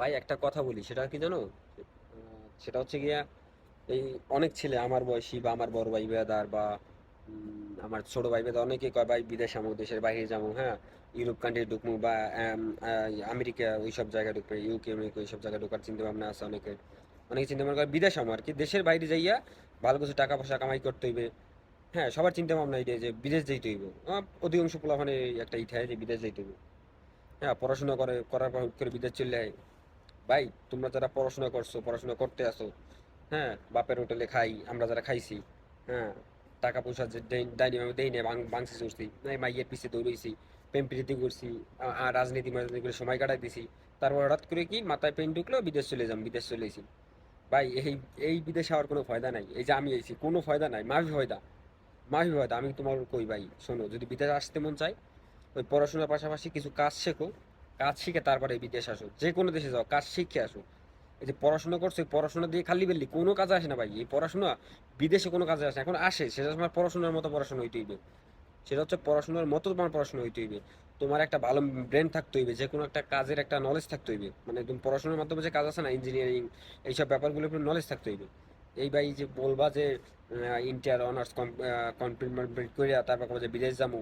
ভাই, একটা কথা বলি, সেটা কি জানো? সেটা হচ্ছে গিয়া, এই অনেক ছেলে আমার বয়সী বা আমার বড় ভাই বেদার বা আমার ছোট ভাই বেদা অনেকে কয়, ভাই, বিদেশ যাব দেশের বাইরে যাব হ্যাঁ? ইউরোপ কান্ট্রি ঢুকবো বা আমেরিকা ওই সব জায়গায় ঢুকবে ইউকে আমেরিকা ওই সব জায়গায় ঢোকার চিন্তা ভাবনা আছে অনেকে অনেকে চিন্তা ভাবনা করে, বিদেশ আর কি দেশের বাইরে যাইয়া ভালো কিছু টাকা পয়সা কামাই করতে হইবে। হ্যাঁ সবার চিন্তা ভাবনা এটাই যে, বিদেশ যাইতে হইব। অধিকাংশ পোলাপানে একটা ইঠায় যে, বিদেশ যাইতে হইব। হ্যাঁ পড়াশোনা করে, করার পর করে বিদেশ চলে যায় ভাই, তোমরা যারা পড়াশোনা করছ, পড়াশোনা করতে আসো হ্যাঁ বাপের হোটেলে খাই, আমরা যারা খাইছি হ্যাঁ টাকা পয়সা যে ডাইনি দেই না বাংসি চড়ছি, এই মাইয়ের পিছে দৌড়েছি প্রেম প্রীতি করছি, আ- আ- রাজনীতি মাজনীতি করে সময় কাটাই দিছি তারপর হঠাৎ করে কি মাথায় পেন ঢুকলো, বিদেশ চলে যাম, বিদেশ চলে এসি ভাই, এই এই বিদেশে হওয়ার কোনো ফায়দা নাই, এই যে আমি এসেছি কোনো ফায়দা নাই মাফি ফায়দা মাফি ফায়দা, আমি তোমার কই ভাই, শোনো, যদি বিদেশ আসতে মন চায়, ওই পড়াশোনার পাশাপাশি কিছু কাজ শেখো কাজ শিখে তারপরে বিদেশ আসো, যে কোনো দেশে যাও, কাজ শিখে আসো। এই যে পড়াশোনা করছ পড়াশোনা দিয়ে খালি বেললি, কোনো কাজে আসে না ভাই। এই পড়াশোনা বিদেশে কোনো কাজে আসে এখন আসে, সেটা তোমার পড়াশোনার মতো পড়াশোনা হইতে হইবে সেটা হচ্ছে পড়াশোনার মতো তোমার পড়াশোনা হইতে হইবে তোমার একটা ভালো ব্রেন থাকতে হইবে, যে কোনো একটা কাজের একটা নলেজ থাকতে হইবে। মানে তুমি পড়াশোনার মাধ্যমে যে কাজ আছে না ইঞ্জিনিয়ারিং এইসব ব্যাপারগুলোর উপর নলেজ থাকতে হইবে। এই ভাই যে বলবা যে ইন্টার অনার্স কমপ্লিট করিয়া তারপর যে বিদেশ যাব।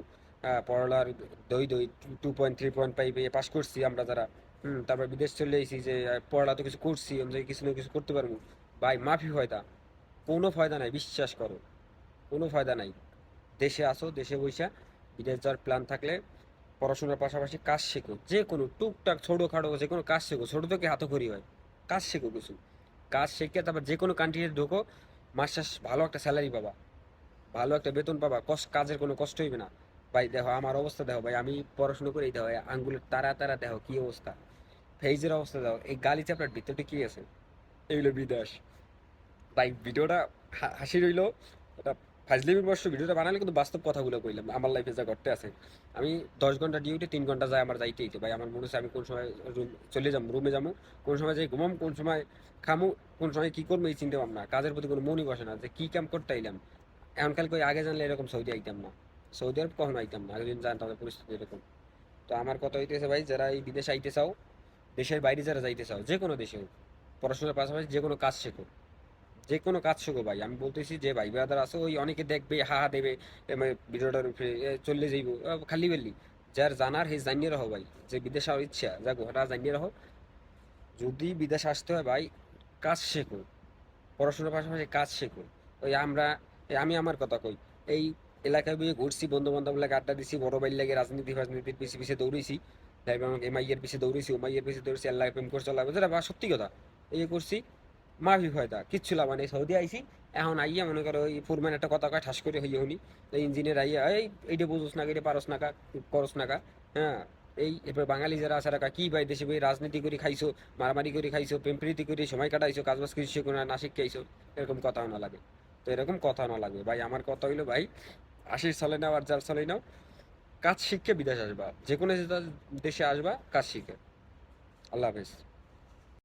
পড়ালার দই দই two point three point five pass করছি আমরা যারা। হুম, তারপর বিদেশ চলে এসেছি যে পড়ালা তো কিছু করছি আমি যে কিছু না কিছু করতে পারব। ভাই, মাফি ফায়দা, কোনো ফায়দা নাই, বিশ্বাস করো, কোনো ফায়দা নাই। দেশে আসো, দেশে বইসা, বিদেশ যাওয়ার প্ল্যান থাকলে পড়াশোনার পাশাপাশি কাজ শেখো। যে কোনো টুকটাক ছোটো খাটো যে কোনো কাজ শেখো, ছোটো থেকে হাতখড়ি হয়, কাজ শেখো কিছু। কাজ শিখে তারপর যে কোনো কান্ট্রিতে ঢোকো মাস ভালো একটা স্যালারি পাবা, ভালো একটা বেতন পাবা কষ্ট কাজের কোনো কষ্ট হইবে না। ভাই দেখো, আমার অবস্থা দেখো ভাই, আমি পড়াশোনা করেই দেখো আঙ্গুলের তারা তারা দেখো কি অবস্থা। ফেইজের অবস্থা দেখো, এই গালি চাপড়ার ভিতরটা কি আছে? এইগুলো বিদেশ। ভাই, ভিডিওটা হাসি রইল, এটা ফাজলিমির বর্ষ, ভিডিওটা বানালে কিন্তু বাস্তব কথাগুলো কইলাম, আমার লাইফে যা ঘটতে আছে। আমি দশ ঘণ্টা ডিউটি তিন ঘণ্টা যায় আমার যাইতে হইতে, ভাই, আমার মনে হচ্ছে আমি কোন সময় রুম চলে যাব রুমে যাব, কোন সময় যাই ঘুমাম কোন সময় খামু, কোন সময় কি করব, এই চিন্তা ভাবনা। কাজের প্রতি কোনো মনই বসে না, যে কি কাম করতে আইলাম। এখনকাল কই আগে জানলে এরকম সৌদি আইতাম না। সৌদি আরব কখনো আইতাম না দিন জানতাম আমাদের পরিস্থিতি এরকম। তো আমার কথা হইতেছে ভাই যারা এই বিদেশে আইতে চাও দেশের বাইরে যারা যাইতে চাও যে কোনো দেশে হোক পড়াশোনার পাশাপাশি যে কোনো কাজ শেখো। যে কোনো কাজ শেখো ভাই। আমি বলতেছি যে ভাই ব্রাদার আছে ওই অনেকে দেখবে হা হা দেবে এম, ভিডিওটার উপরে চললে যাইব খালি বেললি। যার জানার হে জানিয়ে রাখো ভাই যে বিদেশ আসার ইচ্ছা যা গোটা জানিয়ে রাখো। যদি বিদেশ আসতে হয় ভাই কাজ শেখো পড়াশোনার পাশাপাশি কাজ শেখো। ওই আমরা আমি আমার কথা কই এই এলাকায় গিয়ে ঘুরছি বন্ধু বান্ধব লাগে আড্ডা দিছি, বড় বাইর লাগে রাজনীতি ফাজনীতির পিছে পিছে দৌড়েছি। তারপর আমাকে এমআইয়ের পিছে দৌড়েছি ওমাইয়ের পিছে দৌড়েছি, আল্লাহ প্রেম করছে, আল্লাহ যেটা বা সত্যি কথা। এই করছি মাফি ফয়দা কিচ্ছু লাভ মানে সৌদি আইছি, এখন আইয়া মনে করো ওই ফুরম্যান একটা কথা কয়, ঠাস করে হইয়া এই ইঞ্জিনিয়ার আইয়া, এই, এইটা বুঝোস না এটা পারস না করস না কা হ্যাঁ এই, এরপর বাঙালি যারা আছে রাখা কি ভাই দেশে ভাই রাজনীতি করে খাইছো, মারামারি করে খাইছো প্রেমপ্রীতি করে সময় কাটাইছো কাজ বাজ কিছু শিখো না না এরকম কথা না লাগে। তো এরকম কথা না লাগবে ভাই, আমার কথা হইল ভাই আশির সালে নাও আর যার সালে নাও। কাজ শিখে বিদেশ আসবা। যে কোনো দেশে আসবা, কাজ শিখে। আল্লাহ হাফেজ।